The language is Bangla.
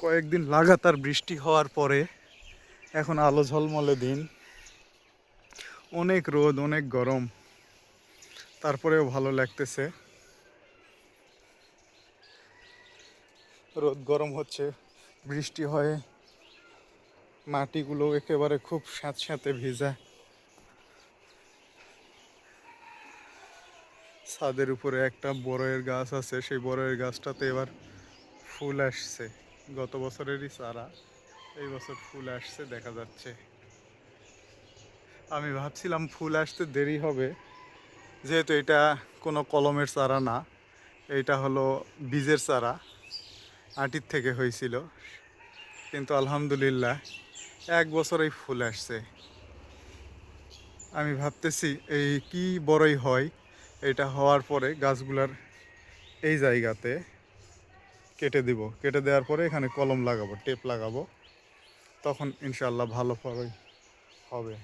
কয়েকদিন লাগাতার বৃষ্টি হওয়ার পরে এখন আলো ঝলমলে দিন। অনেক রোদ, অনেক গরম। তারপরেও ভালো লাগতেছে। রোদ গরম হচ্ছে, বৃষ্টি হয়, মাটিগুলো একেবারে খুব স্যাঁতস্যাঁতে ভিজা। ছাদের উপরে একটা বড়ের গাছ আছে, সেই বড়ের গাছটাতে এবার ফুল আসছে। গত বছরেরই চারা। এই বছর ফুল আসছে, দেখা যাচ্ছে। আমি ভাবছিলাম ফুল আসতে দেরি হবে। যেহেতু এটা কোনো কলমের চারা না, এটা হলো বীজের চারা, আটির থেকে হয়েছিল। কিন্তু আলহামদুলিল্লাহ, এক বছরেই ফুল আসছে। আমি ভাবতেছি, এই কি বড়ই হয়, এটা হওয়ার পরে গাছগুলার এই জায়গাতে কেটে দিব। কেটে দেওয়ার পরে এখানে কলম লাগাবো, টেপ লাগাবো। তখন ইনশাল্লাহ ভালো ফলই হবে।